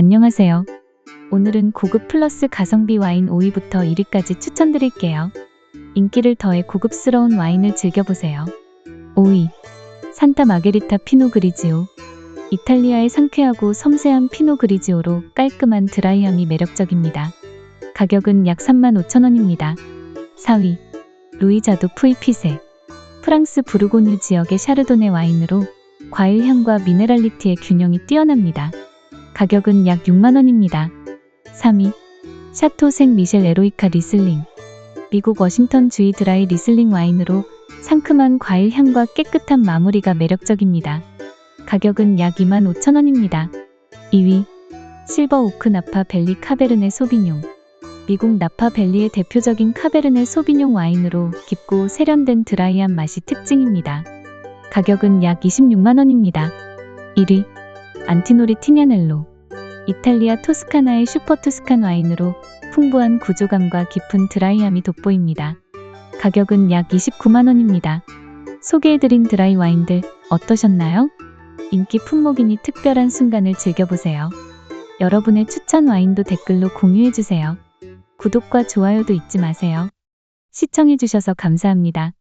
안녕하세요. 오늘은 고급 플러스 가성비 와인 5위부터 1위까지 추천드릴게요. 인기를 더해 고급스러운 와인을 즐겨보세요. 5위. 산타 마게리타 피노 그리지오. 이탈리아의 상쾌하고 섬세한 피노 그리지오로 깔끔한 드라이함이 매력적입니다. 가격은 약 35,000원입니다. 4위. 루이자도 푸이피세. 프랑스 부르고뉴 지역의 샤르도네 와인으로 과일 향과 미네랄리티의 균형이 뛰어납니다. 가격은 약 6만원입니다. 3위. 샤토 생 미셸 에로이카 리슬링. 미국 워싱턴 주의 드라이 리슬링 와인으로 상큼한 과일 향과 깨끗한 마무리가 매력적입니다. 가격은 약 2만 5천원입니다. 2위. 실버 오크 나파 벨리 카베르네 소비뇽. 미국 나파 벨리의 대표적인 카베르네 소비뇽 와인으로 깊고 세련된 드라이한 맛이 특징입니다. 가격은 약 26만원입니다. 1위. 안티노리 티냐넬로. 이탈리아 토스카나의 슈퍼 투스칸 와인으로 풍부한 구조감과 깊은 드라이함이 돋보입니다. 가격은 약 29만원입니다. 소개해드린 드라이 와인들 어떠셨나요? 인기 품목이니 특별한 순간을 즐겨보세요. 여러분의 추천 와인도 댓글로 공유해주세요. 구독과 좋아요도 잊지 마세요. 시청해주셔서 감사합니다.